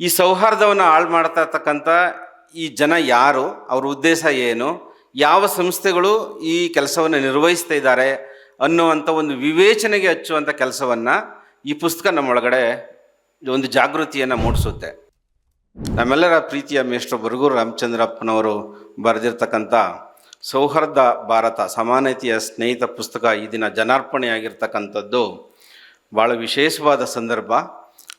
ಈ ಸೌಹಾರ್ದವನ್ನು ಹಾಳು ಮಾಡ್ತಾ ಇರ್ತಕ್ಕಂಥ ಈ ಜನ ಯಾರು, ಅವ್ರ ಉದ್ದೇಶ ಏನು, ಯಾವ ಸಂಸ್ಥೆಗಳು ಈ ಕೆಲಸವನ್ನು ನಿರ್ವಹಿಸ್ತಾ ಇದ್ದಾರೆ ಅನ್ನುವಂಥ ಒಂದು ವಿವೇಚನೆಗೆ ಹಚ್ಚುವಂಥ ಕೆಲಸವನ್ನು ಈ ಪುಸ್ತಕ ನಮ್ಮೊಳಗಡೆ ಒಂದು ಜಾಗೃತಿಯನ್ನು ಮೂಡಿಸುತ್ತೆ. ನಮ್ಮೆಲ್ಲರ ಪ್ರೀತಿಯ ಮೇಷ್ಟ್ರು ಬರಗೂರು ರಾಮಚಂದ್ರಪ್ಪನವರು ಬರೆದಿರ್ತಕ್ಕಂಥ ಸೌಹಾರ್ದ ಭಾರತ, ಸಮಾನತೆಯ ಸ್ನೇಹಿತ ಪುಸ್ತಕ ಈ ದಿನ ಜನಾರ್ಪಣೆಯಾಗಿರ್ತಕ್ಕಂಥದ್ದು. ಭಾಳ ವಿಶೇಷವಾದ ಸಂದರ್ಭ.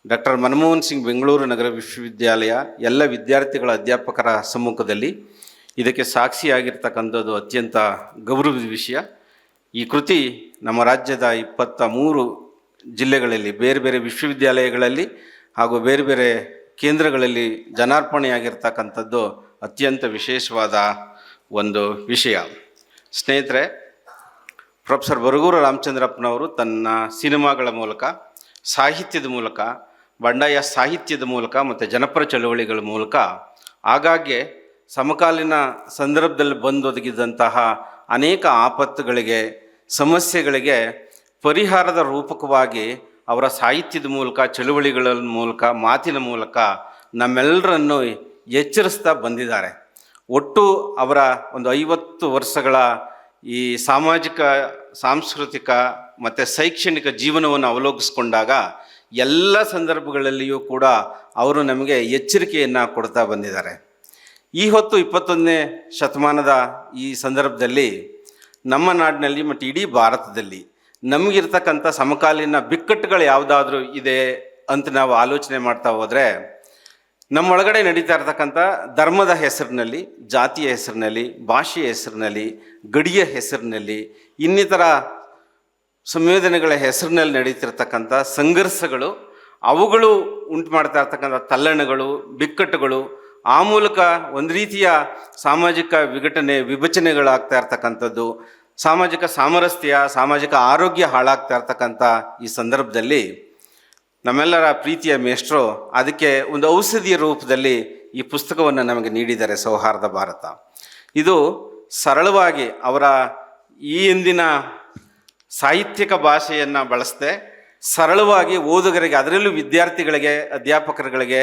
ಡಾಕ್ಟರ್ ಮನಮೋಹನ್ ಸಿಂಗ್ ಬೆಂಗಳೂರು ನಗರ ವಿಶ್ವವಿದ್ಯಾಲಯ ಎಲ್ಲ ವಿದ್ಯಾರ್ಥಿಗಳ ಅಧ್ಯಾಪಕರ ಸಮ್ಮುಖದಲ್ಲಿ ಇದಕ್ಕೆ ಸಾಕ್ಷಿಯಾಗಿರ್ತಕ್ಕಂಥದ್ದು ಅತ್ಯಂತ ಗೌರವದ ವಿಷಯ. ಈ ಕೃತಿ ನಮ್ಮ ರಾಜ್ಯದ ಇಪ್ಪತ್ತ ಮೂರು ಜಿಲ್ಲೆಗಳಲ್ಲಿ, ಬೇರೆ ಬೇರೆ ವಿಶ್ವವಿದ್ಯಾಲಯಗಳಲ್ಲಿ ಹಾಗೂ ಬೇರೆ ಬೇರೆ ಕೇಂದ್ರಗಳಲ್ಲಿ ಜನಾರ್ಪಣೆಯಾಗಿರ್ತಕ್ಕಂಥದ್ದು ಅತ್ಯಂತ ವಿಶೇಷವಾದ ಒಂದು ವಿಷಯ. ಸ್ನೇಹಿತರೆ, ಪ್ರೊಫೆಸರ್ ಬರಗೂರು ರಾಮಚಂದ್ರಪ್ಪನವರು ತನ್ನ ಸಿನಿಮಾಗಳ ಮೂಲಕ, ಸಾಹಿತ್ಯದ ಮೂಲಕ ಬಂಡಾಯ ಸಾಹಿತ್ಯದ ಮೂಲಕ ಮತ್ತು ಜನಪರ ಚಳವಳಿಗಳ ಮೂಲಕ ಆಗಾಗ್ಗೆ ಸಮಕಾಲೀನ ಸಂದರ್ಭದಲ್ಲಿ ಬಂದೊದಗಿದಂತಹ ಅನೇಕ ಆಪತ್ತುಗಳಿಗೆ, ಸಮಸ್ಯೆಗಳಿಗೆ ಪರಿಹಾರದ ರೂಪಕವಾಗಿ ಅವರ ಸಾಹಿತ್ಯದ ಮೂಲಕ, ಚಳುವಳಿಗಳ ಮೂಲಕ, ಮಾತಿನ ಮೂಲಕ ನಮ್ಮೆಲ್ಲರನ್ನು ಎಚ್ಚರಿಸ್ತಾ ಬಂದಿದ್ದಾರೆ. ಒಟ್ಟು ಅವರ ಒಂದು ಐವತ್ತು ವರ್ಷಗಳ ಈ ಸಾಮಾಜಿಕ, ಸಾಂಸ್ಕೃತಿಕ ಮತ್ತು ಶೈಕ್ಷಣಿಕ ಜೀವನವನ್ನು ಅವಲೋಕಿಸ್ಕೊಂಡಾಗ ಎಲ್ಲ ಸಂದರ್ಭಗಳಲ್ಲಿಯೂ ಕೂಡ ಅವರು ನಮಗೆ ಎಚ್ಚರಿಕೆಯನ್ನು ಕೊಡ್ತಾ ಬಂದಿದ್ದಾರೆ. ಈ ಹೊತ್ತು ಇಪ್ಪತ್ತೊಂದನೇ ಶತಮಾನದ ಈ ಸಂದರ್ಭದಲ್ಲಿ ನಮ್ಮ ನಾಡಿನಲ್ಲಿ ಮತ್ತು ಇಡೀ ಭಾರತದಲ್ಲಿ ನಮಗಿರ್ತಕ್ಕಂಥ ಸಮಕಾಲೀನ ಬಿಕ್ಕಟ್ಟುಗಳು ಯಾವುದಾದ್ರೂ ಇದೆ ಅಂತ ನಾವು ಆಲೋಚನೆ ಮಾಡ್ತಾ ಹೋದರೆ ನಮ್ಮೊಳಗಡೆ ನಡೀತಾ ಇರ್ತಕ್ಕಂಥ ಧರ್ಮದ ಹೆಸರಿನಲ್ಲಿ, ಜಾತಿಯ ಹೆಸರಿನಲ್ಲಿ, ಭಾಷೆಯ ಹೆಸರಿನಲ್ಲಿ, ಗಡಿಯ ಹೆಸರಿನಲ್ಲಿ ಇನ್ನಿತರ ಸಂವೇದನೆಗಳ ಹೆಸರಿನಲ್ಲಿ ನಡೀತಿರ್ತಕ್ಕಂಥ ಸಂಘರ್ಷಗಳು, ಅವುಗಳು ಉಂಟು ಮಾಡ್ತಾ ಇರ್ತಕ್ಕಂಥ ತಲ್ಲಣಗಳು, ಬಿಕ್ಕಟ್ಟುಗಳು, ಆ ಮೂಲಕ ಒಂದು ರೀತಿಯ ಸಾಮಾಜಿಕ ವಿಘಟನೆ ವಿಭಜನೆಗಳಾಗ್ತಾ ಇರ್ತಕ್ಕಂಥದ್ದು, ಸಾಮಾಜಿಕ ಸಾಮರಸ್ಯ, ಸಾಮಾಜಿಕ ಆರೋಗ್ಯ ಹಾಳಾಗ್ತಾ ಇರ್ತಕ್ಕಂಥ ಈ ಸಂದರ್ಭದಲ್ಲಿ ನಮ್ಮೆಲ್ಲರ ಪ್ರೀತಿಯ ಮೇಷ್ಟ್ರು ಅದಕ್ಕೆ ಒಂದು ಔಷಧಿಯ ರೂಪದಲ್ಲಿ ಈ ಪುಸ್ತಕವನ್ನು ನಮಗೆ ನೀಡಿದ್ದಾರೆ ಸೌಹಾರ್ದ ಭಾರತ. ಇದು ಸರಳವಾಗಿ ಅವರ ಈ ಹಿಂದಿನ ಸಾಹಿತ್ಯಿಕ ಭಾಷೆಯನ್ನು ಬಳಸದೆ ಸರಳವಾಗಿ ಓದುಗರಿಗೆ, ಅದರಲ್ಲೂ ವಿದ್ಯಾರ್ಥಿಗಳಿಗೆ, ಅಧ್ಯಾಪಕರುಗಳಿಗೆ,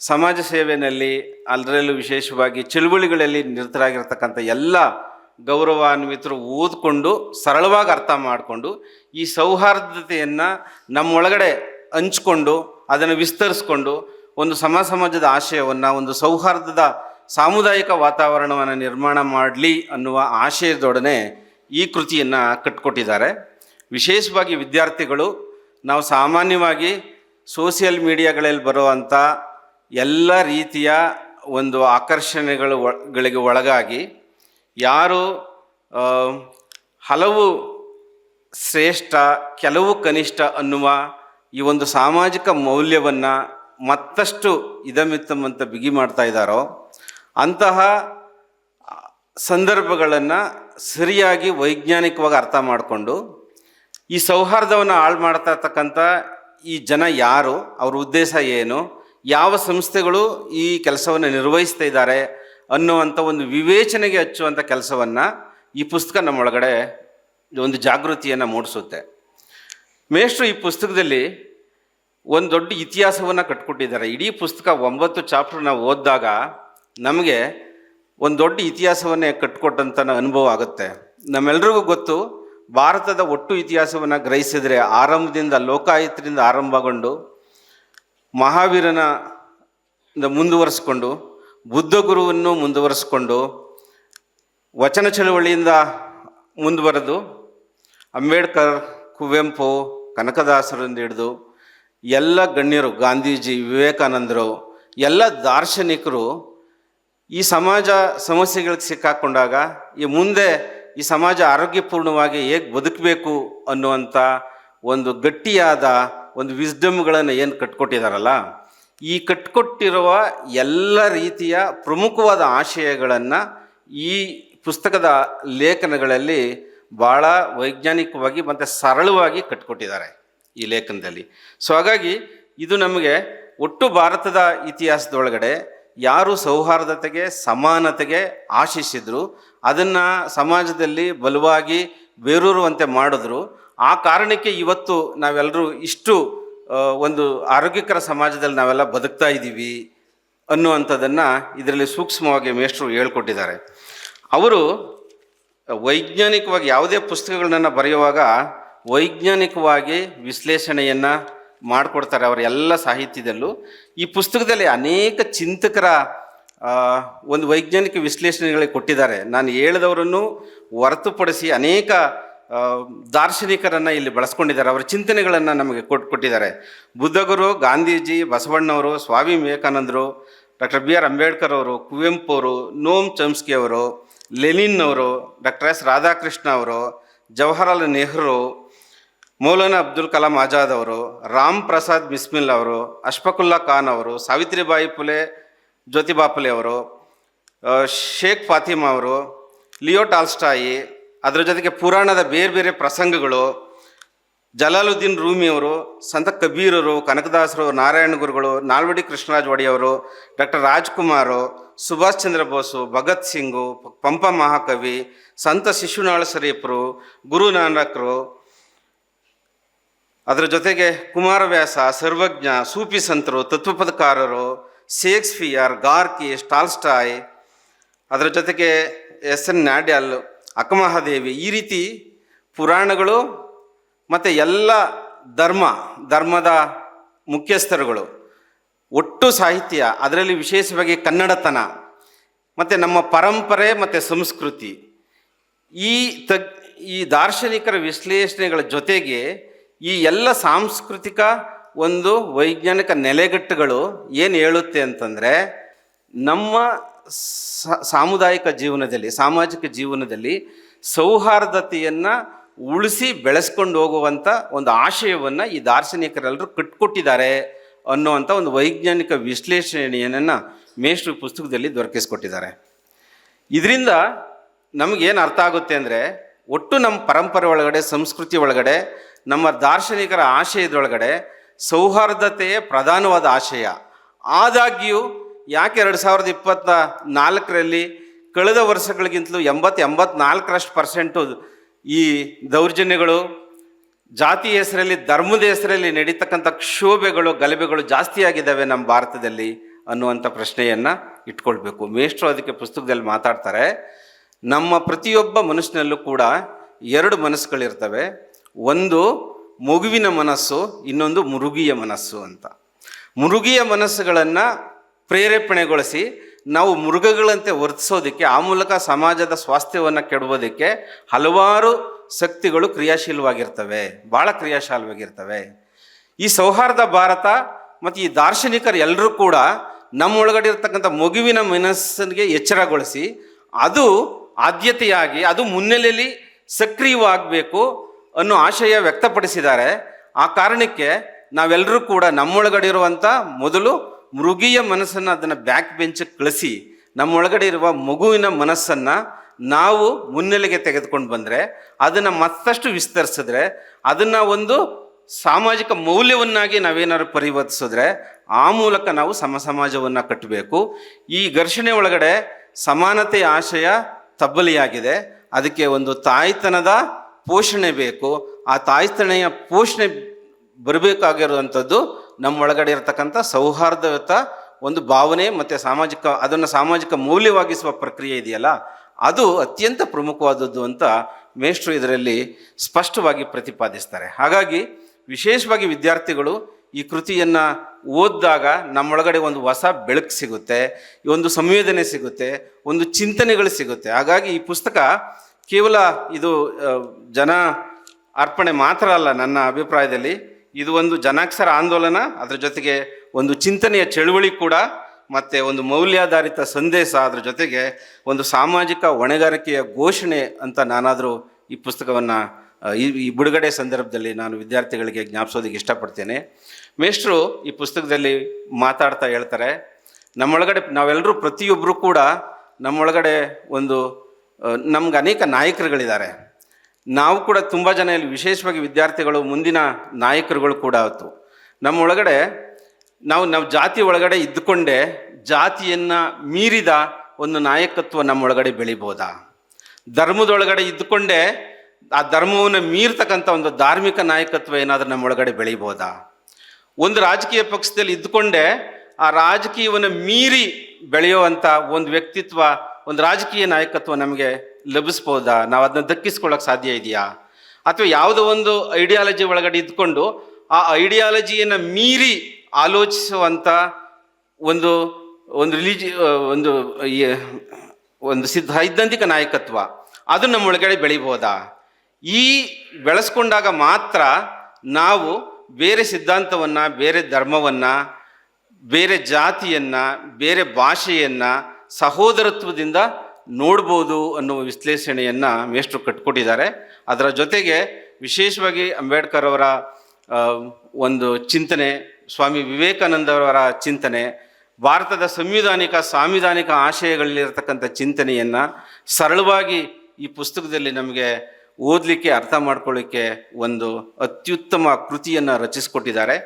ಸಮಾಜ ಸೇವೆಯಲ್ಲಿ ಅದರಲ್ಲೂ ವಿಶೇಷವಾಗಿ ಚಳುವಳಿಗಳಲ್ಲಿ ನಿರತರಾಗಿರ್ತಕ್ಕಂಥ ಎಲ್ಲ ಗೌರವಾನ್ವಿತರು ಓದಿಕೊಂಡು ಸರಳವಾಗಿ ಅರ್ಥ ಮಾಡಿಕೊಂಡು ಈ ಸೌಹಾರ್ದತೆಯನ್ನು ನಮ್ಮೊಳಗಡೆ ಹಂಚ್ಕೊಂಡು, ಅದನ್ನು ವಿಸ್ತರಿಸ್ಕೊಂಡು ಒಂದು ಸಮ ಸಮಾಜದ ಆಶಯವನ್ನು, ಒಂದು ಸೌಹಾರ್ದದ ಸಾಮುದಾಯಿಕ ವಾತಾವರಣವನ್ನು ನಿರ್ಮಾಣ ಮಾಡಲಿ ಅನ್ನುವ ಆಶಯದೊಡನೆ ಈ ಕೃತಿಯನ್ನು ಕಟ್ಕೊಟ್ಟಿದ್ದಾರೆ. ವಿಶೇಷವಾಗಿ ವಿದ್ಯಾರ್ಥಿಗಳು, ನಾವು ಸಾಮಾನ್ಯವಾಗಿ ಸೋಷಿಯಲ್ ಮೀಡಿಯಾಗಳಲ್ಲಿ ಬರುವಂಥ ಎಲ್ಲ ರೀತಿಯ ಒಂದು ಆಕರ್ಷಣೆಗಳು ಗಳಿಗೆ ಒಳಗಾಗಿ ಯಾರು ಹಲವು ಶ್ರೇಷ್ಠ, ಕೆಲವು ಕನಿಷ್ಠ ಅನ್ನುವ ಈ ಒಂದು ಸಾಮಾಜಿಕ ಮೌಲ್ಯವನ್ನು ಮತ್ತಷ್ಟು ಇದಮಿತ್ತಮಂತ ಬಿಗಿ ಮಾಡ್ತಾ ಇದ್ದಾರೋ, ಅಂತಹ ಸಂದರ್ಭಗಳನ್ನು ಸರಿಯಾಗಿ ವೈಜ್ಞಾನಿಕವಾಗಿ ಅರ್ಥ ಮಾಡಿಕೊಂಡು ಈ ಸೌಹಾರ್ದವನ್ನು ಹಾಳು ಮಾಡ್ತಾ ಇರ್ತಕ್ಕಂಥ ಈ ಜನ ಯಾರು, ಅವ್ರ ಉದ್ದೇಶ ಏನು, ಯಾವ ಸಂಸ್ಥೆಗಳು ಈ ಕೆಲಸವನ್ನು ನಿರ್ವಹಿಸ್ತಾ ಇದ್ದಾರೆ ಅನ್ನುವಂಥ ಒಂದು ವಿವೇಚನೆಗೆ ಹಚ್ಚುವಂಥ ಕೆಲಸವನ್ನು ಈ ಪುಸ್ತಕ ನಮ್ಮೊಳಗಡೆ ಒಂದು ಜಾಗೃತಿಯನ್ನು ಮೂಡಿಸುತ್ತೆ. ಮೇಷ್ಟ್ರು ಈ ಪುಸ್ತಕದಲ್ಲಿ ಒಂದು ದೊಡ್ಡ ಇತಿಹಾಸವನ್ನು ಕಟ್ಕೊಟ್ಟಿದ್ದಾರೆ. ಇಡೀ ಪುಸ್ತಕ ಒಂಬತ್ತು ಚಾಪ್ಟರ್ ಓದಿದಾಗ ನಮಗೆ ಒಂದು ದೊಡ್ಡ ಇತಿಹಾಸವನ್ನೇ ಕಟ್ಕೊಟ್ಟಂತ ಅನುಭವ ಆಗುತ್ತೆ. ನಮ್ಮೆಲ್ರಿಗೂ ಗೊತ್ತು, ಭಾರತದ ಒಟ್ಟು ಇತಿಹಾಸವನ್ನು ಗ್ರಹಿಸಿದರೆ ಆರಂಭದಿಂದ ಲೋಕಾಯುತರಿಂದ ಆರಂಭಗೊಂಡು ಮಹಾವೀರನ ಮುಂದುವರಿಸ್ಕೊಂಡು, ಬುದ್ಧ ಗುರುವನ್ನು ಮುಂದುವರಿಸ್ಕೊಂಡು, ವಚನ ಚಳುವಳಿಯಿಂದ ಮುಂದುವರೆದು ಅಂಬೇಡ್ಕರ್, ಕುವೆಂಪು ಕನಕದಾಸರಿಂದ ಹಿಡಿದು ಎಲ್ಲ ಗಣ್ಯರು, ಗಾಂಧೀಜಿ, ವಿವೇಕಾನಂದರು, ಎಲ್ಲ ದಾರ್ಶನಿಕರು ಈ ಸಮಾಜ ಸಮಸ್ಯೆಗಳಿಗೆ ಸಿಕ್ಕಾಕೊಂಡಾಗ ಈ ಮುಂದೆ ಈ ಸಮಾಜ ಆರೋಗ್ಯಪೂರ್ಣವಾಗಿ ಹೇಗೆ ಬದುಕಬೇಕು ಅನ್ನುವಂಥ ಒಂದು ಗಟ್ಟಿಯಾದ ಒಂದು ವಿಸ್ಡಮ್ಗಳನ್ನು ಏನು ಕಟ್ಕೊಟ್ಟಿದ್ದಾರಲ್ಲ ಈ ಕಟ್ಕೊಟ್ಟಿರುವ ಎಲ್ಲ ರೀತಿಯ ಪ್ರಮುಖವಾದ ಆಶಯಗಳನ್ನು ಈ ಪುಸ್ತಕದ ಲೇಖನಗಳಲ್ಲಿ ಭಾಳ ವೈಜ್ಞಾನಿಕವಾಗಿ ಮತ್ತು ಸರಳವಾಗಿ ಕಟ್ಕೊಟ್ಟಿದ್ದಾರೆ ಈ ಲೇಖನದಲ್ಲಿ. ಸೊ ಹಾಗಾಗಿ ಇದು ನಮಗೆ ಒಟ್ಟು ಭಾರತದ ಇತಿಹಾಸದೊಳಗಡೆ ಯಾರು ಸೌಹಾರ್ದತೆಗೆ, ಸಮಾನತೆಗೆ ಆಶಿಸಿದ್ರು, ಅದನ್ನು ಸಮಾಜದಲ್ಲಿ ಬಲವಾಗಿ ಬೇರೂರುವಂತೆ ಮಾಡಿದ್ರು. ಆ ಕಾರಣಕ್ಕೆ ಇವತ್ತು ನಾವೆಲ್ಲರೂ ಇಷ್ಟು ಒಂದು ಆರೋಗ್ಯಕರ ಸಮಾಜದಲ್ಲಿ ನಾವೆಲ್ಲ ಬದುಕ್ತಾ ಇದ್ದೀವಿ ಅನ್ನುವಂಥದ್ದನ್ನು ಇದರಲ್ಲಿ ಸೂಕ್ಷ್ಮವಾಗಿ ಮೇಷ್ಟ್ರು ಹೇಳ್ಕೊಟ್ಟಿದ್ದಾರೆ. ಅವರು ವೈಜ್ಞಾನಿಕವಾಗಿ ಯಾವುದೇ ಪುಸ್ತಕಗಳನ್ನ ಬರೆಯುವಾಗ ವೈಜ್ಞಾನಿಕವಾಗಿ ವಿಶ್ಲೇಷಣೆಯನ್ನು ಮಾಡಿಕೊಡ್ತಾರೆ ಅವರ ಎಲ್ಲ ಸಾಹಿತ್ಯದಲ್ಲೂ. ಈ ಪುಸ್ತಕದಲ್ಲಿ ಅನೇಕ ಚಿಂತಕರ ಒಂದು ವೈಜ್ಞಾನಿಕ ವಿಶ್ಲೇಷಣೆಗಳಿಗೆ ಕೊಟ್ಟಿದ್ದಾರೆ. ನಾನು ಹೇಳಿದವರನ್ನು ಹೊರತುಪಡಿಸಿ ಅನೇಕ ದಾರ್ಶನಿಕರನ್ನು ಇಲ್ಲಿ ಬಳಸ್ಕೊಂಡಿದ್ದಾರೆ. ಅವರ ಚಿಂತನೆಗಳನ್ನು ನಮಗೆ ಕೊಟ್ಟು ಕೊಟ್ಟಿದ್ದಾರೆ. ಬುದ್ಧಗುರು ಗಾಂಧೀಜಿ, ಬಸವಣ್ಣವರು, ಸ್ವಾಮಿ ವಿವೇಕಾನಂದರು, ಡಾಕ್ಟರ್ ಬಿ ಆರ್ ಅಂಬೇಡ್ಕರ್ ಅವರು, ಕುವೆಂಪು ಅವರು, ನೋಮ್ ಚಮ್ಸ್ಕಿ ಅವರು, ಲೆನಿನ್ ಅವರು, ಡಾಕ್ಟರ್ ಎಸ್ ರಾಧಾಕೃಷ್ಣ ಅವರು, ಜವಾಹರಲಾಲ್ ನೆಹರು ಮೌಲಾನಾ ಅಬ್ದುಲ್ ಕಲಾಂ ಆಜಾದ್ ಅವರು, ರಾಮ್ ಪ್ರಸಾದ್ ಬಿಸ್ಮಿಲ್ ಅವರು, ಅಶ್ಫಕುಲ್ಲಾ ಖಾನ್ ಅವರು, ಸಾವಿತ್ರಿಬಾಯಿ ಪುಲೆ ಜ್ಯೋತಿಬಾ ಪುಲೆ ಅವರು ಶೇಖ್ ಫಾತಿಮಾ ಅವರು, ಲಿಯೋ ಟಾಲ್ಸ್ಟಾಯಿ, ಅದರ ಜೊತೆಗೆ ಪುರಾಣದ ಬೇರೆ ಬೇರೆ ಪ್ರಸಂಗಗಳು, ಜಲಾಲುದ್ದೀನ್ ರೂಮಿ ಅವರು, ಸಂತ ಕಬೀರರು ಕನಕದಾಸರು ನಾರಾಯಣ ಗುರುಗಳು, ನಾಲ್ವಡಿ ಕೃಷ್ಣರಾಜ ಒಡೆಯವರು ಡಾಕ್ಟರ್ ರಾಜ್ಕುಮಾರು, ಸುಭಾಷ್ ಚಂದ್ರ ಬೋಸು, ಭಗತ್ ಸಿಂಗು, ಪಂಪ ಮಹಾಕವಿ, ಸಂತ ಶಿಶುನಾಳ ಸರೀಪರು, ಗುರು ನಾನಕರು ಅದರ ಜೊತೆಗೆ ಕುಮಾರವ್ಯಾಸ, ಸರ್ವಜ್ಞ, ಸೂಫಿ ಸಂತರು, ತತ್ವಪದಕಾರರು, ಶೇಕ್ಸ್ಪಿಯರ್, ಗಾರ್ಕಿ ಸ್ಟಾಲ್ಸ್ಟಾಯ್ ಅದರ ಜೊತೆಗೆ ಎಸ್ ಎನ್ ನ್ಯಾಡ್ಯಲ್, ಅಕ್ಕಮಹಾದೇವಿ ಈ ರೀತಿ ಪುರಾಣಗಳು ಮತ್ತು ಎಲ್ಲ ಧರ್ಮ, ಧರ್ಮದ ಮುಖ್ಯಸ್ಥರುಗಳು. ಒಟ್ಟು ಸಾಹಿತ್ಯ, ಅದರಲ್ಲಿ ವಿಶೇಷವಾಗಿ ಕನ್ನಡತನ, ಮತ್ತು ನಮ್ಮ ಪರಂಪರೆ ಮತ್ತು ಸಂಸ್ಕೃತಿ. ಈ ತಗ್, ಈ ದಾರ್ಶನಿಕರ ವಿಶ್ಲೇಷಣೆಗಳ ಜೊತೆಗೆ ಈ ಎಲ್ಲ ಸಾಂಸ್ಕೃತಿಕ ಒಂದು ವೈಜ್ಞಾನಿಕ ನೆಲೆಗಟ್ಟುಗಳು ಏನು ಹೇಳುತ್ತೆ ಅಂತಂದರೆ, ನಮ್ಮ ಸಾಮುದಾಯಿಕ ಜೀವನದಲ್ಲಿ, ಸಾಮಾಜಿಕ ಜೀವನದಲ್ಲಿ ಸೌಹಾರ್ದತೆಯನ್ನು ಉಳಿಸಿ ಬೆಳೆಸ್ಕೊಂಡು ಹೋಗುವಂಥ ಒಂದು ಆಶಯವನ್ನು ಈ ದಾರ್ಶನಿಕರೆಲ್ಲರೂ ಕಟ್ಕೊಟ್ಟಿದ್ದಾರೆ ಅನ್ನುವಂಥ ಒಂದು ವೈಜ್ಞಾನಿಕ ವಿಶ್ಲೇಷಣೆಯನ್ನು ಮೇಷ್ಟ್ರು ಪುಸ್ತಕದಲ್ಲಿ ದೊರಕಿಸ್ಕೊಟ್ಟಿದ್ದಾರೆ. ಇದರಿಂದ ನಮಗೇನು ಅರ್ಥ ಆಗುತ್ತೆ ಅಂದರೆ, ಒಟ್ಟು ನಮ್ಮ ಪರಂಪರೆ ಒಳಗಡೆ, ಸಂಸ್ಕೃತಿ ಒಳಗಡೆ ನಮ್ಮ ದಾರ್ಶನಿಕರ ಆಶಯದೊಳಗಡೆ ಸೌಹಾರ್ದತೆಯೇ ಪ್ರಧಾನವಾದ ಆಶಯ. ಆದಾಗ್ಯೂ, ಯಾಕೆ ಎರಡು ಸಾವಿರದ ಇಪ್ಪತ್ತ ನಾಲ್ಕರಲ್ಲಿ ಕಳೆದ ವರ್ಷಗಳಿಗಿಂತಲೂ ಎಂಬತ್ತು ಎಂಬತ್ನಾಲ್ಕರಷ್ಟು ಪರ್ಸೆಂಟು ಈ ದೌರ್ಜನ್ಯಗಳು, ಜಾತಿ ಹೆಸರಲ್ಲಿ, ಧರ್ಮದ ಹೆಸರಲ್ಲಿ ನಡೀತಕ್ಕಂಥ ಕ್ಷೋಭೆಗಳು, ಗಲಭೆಗಳು ಜಾಸ್ತಿಯಾಗಿದ್ದಾವೆ ನಮ್ಮ ಭಾರತದಲ್ಲಿ ಅನ್ನುವಂಥ ಪ್ರಶ್ನೆಯನ್ನು ಇಟ್ಕೊಳ್ಬೇಕು. ಮೇಷ್ಟ್ರು ಅದಕ್ಕೆ ಪುಸ್ತಕದಲ್ಲಿ ಮಾತಾಡ್ತಾರೆ. ನಮ್ಮ ಪ್ರತಿಯೊಬ್ಬ ಮನುಷ್ಯನಲ್ಲೂ ಕೂಡ ಎರಡು ಮನಸ್ಸುಗಳಿರ್ತವೆ. ಒಂದು ಮಗುವಿನ ಮನಸ್ಸು, ಇನ್ನೊಂದು ಮುರುಗಿಯ ಮನಸ್ಸು ಅಂತ. ಮುರುಗಿಯ ಮನಸ್ಸುಗಳನ್ನು ಪ್ರೇರೇಪಣೆಗೊಳಿಸಿ ನಾವು ಮೃಗಗಳಂತೆ ವರ್ತಿಸೋದಕ್ಕೆ, ಆ ಮೂಲಕ ಸಮಾಜದ ಸ್ವಾಸ್ಥ್ಯವನ್ನು ಕೆಡುವುದಕ್ಕೆ ಹಲವಾರು ಶಕ್ತಿಗಳು ಕ್ರಿಯಾಶೀಲವಾಗಿರ್ತವೆ ಭಾಳ ಕ್ರಿಯಾಶೀಲವಾಗಿರ್ತವೆ. ಈ ಸೌಹಾರ್ದ ಭಾರತ ಮತ್ತು ಈ ದಾರ್ಶನಿಕರು ಎಲ್ಲರೂ ಕೂಡ ನಮ್ಮೊಳಗಡೆ ಇರತಕ್ಕಂಥ ಮಗುವಿನ ಮನಸ್ಸಿಗೆ ಎಚ್ಚರಗೊಳಿಸಿ, ಅದು ಆದ್ಯತೆಯಾಗಿ, ಅದು ಮುನ್ನೆಲೆಯಲ್ಲಿ ಸಕ್ರಿಯವಾಗಬೇಕು ಅನ್ನೋ ಆಶಯ ವ್ಯಕ್ತಪಡಿಸಿದ್ದಾರೆ. ಆ ಕಾರಣಕ್ಕೆ ನಾವೆಲ್ಲರೂ ಕೂಡ ನಮ್ಮೊಳಗಡೆ ಇರುವಂಥ ಮೊದಲು ಮೃಗೀಯ ಮನಸ್ಸನ್ನು ಅದನ್ನು ಬ್ಯಾಕ್ ಬೆಂಚಕ್ಕೆ ಕಳಿಸಿ ನಮ್ಮೊಳಗಡೆ ಇರುವ ಮಗುವಿನ ಮನಸ್ಸನ್ನು ನಾವು ಮುನ್ನೆಲೆಗೆ ತೆಗೆದುಕೊಂಡು ಬಂದರೆ, ಅದನ್ನು ಮತ್ತಷ್ಟು ವಿಸ್ತರಿಸಿದ್ರೆ, ಅದನ್ನು ಒಂದು ಸಾಮಾಜಿಕ ಮೌಲ್ಯವನ್ನಾಗಿ ನಾವೇನಾದ್ರು ಪರಿವರ್ತಿಸಿದ್ರೆ, ಆ ಮೂಲಕ ನಾವು ಸಮ ಸಮಾಜವನ್ನು ಕಟ್ಟಬೇಕು. ಈ ಘರ್ಷಣೆ ಒಳಗಡೆ ಸಮಾನತೆಯ ಆಶಯ ತಬ್ಬಲಿಯಾಗಿದೆ. ಅದಕ್ಕೆ ಒಂದು ತಾಯ್ತನದ ಪೋಷಣೆ ಬೇಕು, ಆ ತಾಯ್ತನೆಯ ಪೋಷಣೆ ಬರಬೇಕಾಗಿರುವಂಥದ್ದು ನಮ್ಮೊಳಗಡೆ ಇರತಕ್ಕಂಥ ಸೌಹಾರ್ದಯುತ ಒಂದು ಭಾವನೆ ಮತ್ತು ಸಾಮಾಜಿಕ, ಅದನ್ನು ಸಾಮಾಜಿಕ ಮೌಲ್ಯವಾಗಿಸುವ ಪ್ರಕ್ರಿಯೆ ಇದೆಯಲ್ಲ, ಅದು ಅತ್ಯಂತ ಪ್ರಮುಖವಾದದ್ದು ಅಂತ ಮೇಷ್ಟ್ರು ಇದರಲ್ಲಿ ಸ್ಪಷ್ಟವಾಗಿ ಪ್ರತಿಪಾದಿಸ್ತಾರೆ. ಹಾಗಾಗಿ ವಿಶೇಷವಾಗಿ ವಿದ್ಯಾರ್ಥಿಗಳು ಈ ಕೃತಿಯನ್ನು ಓದಿದಾಗ ನಮ್ಮೊಳಗಡೆ ಒಂದು ಹೊಸ ಬೆಳಕು ಸಿಗುತ್ತೆ, ಒಂದು ಸಂವೇದನೆ ಸಿಗುತ್ತೆ, ಒಂದು ಚಿಂತನೆಗಳು ಸಿಗುತ್ತೆ. ಹಾಗಾಗಿ ಈ ಪುಸ್ತಕ ಕೇವಲ ಇದು ಜನ ಅರ್ಪಣೆ ಮಾತ್ರ ಅಲ್ಲ ನನ್ನ ಅಭಿಪ್ರಾಯದಲ್ಲಿ. ಇದು ಒಂದು ಜನಾಕ್ಷರ ಆಂದೋಲನ, ಅದರ ಜೊತೆಗೆ ಒಂದು ಚಿಂತನೆಯ ಚಳುವಳಿ ಕೂಡ, ಮತ್ತು ಒಂದು ಮೌಲ್ಯಾಧಾರಿತ ಸಂದೇಶ ಅದರ ಜೊತೆಗೆ ಒಂದು ಸಾಮಾಜಿಕ ಹೊಣೆಗಾರಿಕೆಯ ಘೋಷಣೆ ಅಂತ ನಾನಾದರೂ ಈ ಪುಸ್ತಕವನ್ನು ಈ ಈ ಬಿಡುಗಡೆ ಸಂದರ್ಭದಲ್ಲಿ ನಾನು ವಿದ್ಯಾರ್ಥಿಗಳಿಗೆ ಜ್ಞಾಪಿಸೋದಕ್ಕೆ ಇಷ್ಟಪಡ್ತೇನೆ. ಮೇಷ್ಟ್ರು ಈ ಪುಸ್ತಕದಲ್ಲಿ ಮಾತಾಡ್ತಾ ಹೇಳ್ತಾರೆ, ನಮ್ಮೊಳಗಡೆ ನಾವೆಲ್ಲರೂ ಪ್ರತಿಯೊಬ್ಬರೂ ಕೂಡ ನಮ್ಮೊಳಗಡೆ ಒಂದು ನಮ್ಗೆ ಅನೇಕ ನಾಯಕರುಗಳಿದ್ದಾರೆ. ನಾವು ಕೂಡ ತುಂಬ ಜನ ಇಲ್ಲಿ ವಿಶೇಷವಾಗಿ ವಿದ್ಯಾರ್ಥಿಗಳು, ಮುಂದಿನ ನಾಯಕರುಗಳು ಕೂಡ ಆಯ್ತು. ನಮ್ಮೊಳಗಡೆ ನಾವು ನಾವು ಜಾತಿ ಒಳಗಡೆ ಇದ್ದುಕೊಂಡೇ ಜಾತಿಯನ್ನು ಮೀರಿದ ಒಂದು ನಾಯಕತ್ವ ನಮ್ಮೊಳಗಡೆ ಬೆಳಿಬೋದಾ? ಧರ್ಮದೊಳಗಡೆ ಇದ್ದುಕೊಂಡೇ ಆ ಧರ್ಮವನ್ನು ಮೀರ್ತಕ್ಕಂಥ ಒಂದು ಧಾರ್ಮಿಕ ನಾಯಕತ್ವ ಏನಾದರೂ ನಮ್ಮೊಳಗಡೆ ಬೆಳಿಬೋದಾ? ಒಂದು ರಾಜಕೀಯ ಪಕ್ಷದಲ್ಲಿ ಇದ್ದುಕೊಂಡೇ ಆ ರಾಜಕೀಯವನ್ನು ಮೀರಿ ಬೆಳೆಯುವಂಥ ಒಂದು ವ್ಯಕ್ತಿತ್ವ ಒಂದು ರಾಜಕೀಯ ನಾಯಕತ್ವ ನಮಗೆ ಲಭಿಸ್ಬೋದಾ? ನಾವು ಅದನ್ನ ದಕ್ಕಿಸ್ಕೊಳ್ಳೋಕೆ ಸಾಧ್ಯ ಇದೆಯಾ? ಅಥವಾ ಯಾವುದೋ ಒಂದು ಐಡಿಯಾಲಜಿ ಒಳಗಡೆ ಇದ್ಕೊಂಡು ಆ ಐಡಿಯಾಲಜಿಯನ್ನು ಮೀರಿ ಆಲೋಚಿಸುವಂಥ ಒಂದು ಒಂದು ರಿಲಿಜಿ ಒಂದು ಒಂದು ಸಿದ್ಧ, ಸೈದ್ಧಾಂತಿಕ ನಾಯಕತ್ವ, ಅದು ನಮ್ಮ ಒಳಗಡೆ ಬೆಳಿಬೋದಾ? ಈ ಬೆಳೆಸ್ಕೊಂಡಾಗ ಮಾತ್ರ ನಾವು ಬೇರೆ ಸಿದ್ಧಾಂತವನ್ನು, ಬೇರೆ ಧರ್ಮವನ್ನು, ಬೇರೆ ಜಾತಿಯನ್ನು, ಬೇರೆ ಭಾಷೆಯನ್ನು ಸಹೋದರತ್ವದಿಂದ ನೋಡ್ಬೋದು ಅನ್ನುವ ವಿಶ್ಲೇಷಣೆಯನ್ನು ಮೇಷ್ಟ್ರು ಕಟ್ಕೊಟ್ಟಿದ್ದಾರೆ. ಅದರ ಜೊತೆಗೆ ವಿಶೇಷವಾಗಿ ಅಂಬೇಡ್ಕರ್ ಅವರ ಒಂದು ಚಿಂತನೆ, ಸ್ವಾಮಿ ವಿವೇಕಾನಂದರವರ ಚಿಂತನೆ, ಭಾರತದ ಸಂವಿಧಾನಿಕ, ಸಾಂವಿಧಾನಿಕ ಆಶಯಗಳಲ್ಲಿರತಕ್ಕಂಥ ಚಿಂತನೆಯನ್ನು ಸರಳವಾಗಿ ಈ ಪುಸ್ತಕದಲ್ಲಿ ನಮಗೆ ಓದಲಿಕ್ಕೆ, ಅರ್ಥ ಮಾಡ್ಕೊಳ್ಳಿಕ್ಕೆ ಒಂದು ಅತ್ಯುತ್ತಮ ಕೃತಿಯನ್ನು ರಚಿಸಿಕೊಟ್ಟಿದ್ದಾರೆ.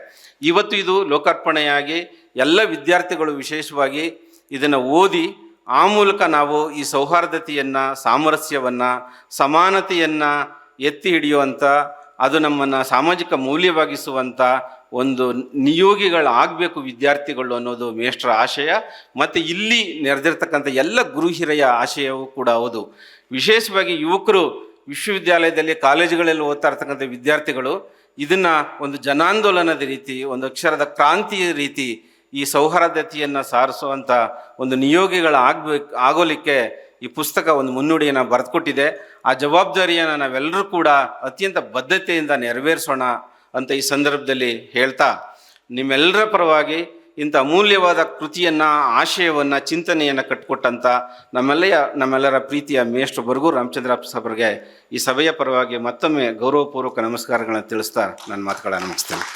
ಇವತ್ತು ಇದು ಲೋಕಾರ್ಪಣೆಯಾಗಿ ಎಲ್ಲ ವಿದ್ಯಾರ್ಥಿಗಳು ವಿಶೇಷವಾಗಿ ಇದನ್ನು ಓದಿ ಆ ಮೂಲಕ ನಾವು ಈ ಸೌಹಾರ್ದತೆಯನ್ನು, ಸಾಮರಸ್ಯವನ್ನು, ಸಮಾನತೆಯನ್ನು ಎತ್ತಿ ಹಿಡಿಯುವಂಥ ಅದು ನಮ್ಮನ್ನು ಸಾಮಾಜಿಕ ಮೌಲ್ಯವಾಗಿಸುವಂಥ ಒಂದು ನಿಯೋಗಿಗಳಾಗಬೇಕು ವಿದ್ಯಾರ್ಥಿಗಳು ಅನ್ನೋದು ಮೇಷ್ಟ್ರ ಆಶಯ. ಮತ್ತು ಇಲ್ಲಿ ನೆರೆದಿರ್ತಕ್ಕಂಥ ಎಲ್ಲ ಗುರು ಹಿರಿಯ ಆಶಯವೂ ಕೂಡ ಹೌದು. ವಿಶೇಷವಾಗಿ ಯುವಕರು ವಿಶ್ವವಿದ್ಯಾಲಯದಲ್ಲಿ, ಕಾಲೇಜುಗಳಲ್ಲಿ ಓದ್ತಾ ಇರ್ತಕ್ಕಂಥ ವಿದ್ಯಾರ್ಥಿಗಳು, ಇದನ್ನು ಒಂದು ಜನಾಂದೋಲನದ ರೀತಿ, ಒಂದು ಅಕ್ಷರದ ಕ್ರಾಂತಿಯ ರೀತಿ ಈ ಸೌಹಾರ್ದತೆಯನ್ನು ಸಾರಿಸುವಂಥ ಒಂದು ನಿಯೋಗಿಗಳಾಗಬೇಕು ಆಗೋಲಿಕ್ಕೆ ಈ ಪುಸ್ತಕ ಒಂದು ಮುನ್ನುಡಿಯನ್ನು ಬರೆದುಕೊಟ್ಟಿದೆ. ಆ ಜವಾಬ್ದಾರಿಯನ್ನು ನಾವೆಲ್ಲರೂ ಕೂಡ ಅತ್ಯಂತ ಬದ್ಧತೆಯಿಂದ ನೆರವೇರಿಸೋಣ ಅಂತ ಈ ಸಂದರ್ಭದಲ್ಲಿ ಹೇಳ್ತಾ, ನಿಮ್ಮೆಲ್ಲರ ಪರವಾಗಿ ಇಂಥ ಅಮೂಲ್ಯವಾದ ಕೃತಿಯನ್ನು, ಆಶಯವನ್ನು, ಚಿಂತನೆಯನ್ನು ಕಟ್ಟಿಕೊಟ್ಟಂಥ ನಮ್ಮೆಲ್ಲ ನಮ್ಮೆಲ್ಲರ ಪ್ರೀತಿಯ ಮೇಷ್ಟ್ರವರೆಗೂ ರಾಮಚಂದ್ರ ಸಾಬ್ರಿಗೆ ಈ ಸಭೆಯ ಪರವಾಗಿ ಮತ್ತೊಮ್ಮೆ ಗೌರವಪೂರ್ವಕ ನಮಸ್ಕಾರಗಳನ್ನು ತಿಳಿಸ್ತಾ ನನ್ನ ಮಾತುಗಳನ್ನು ಮುಗಿಸ್ತೇನೆ.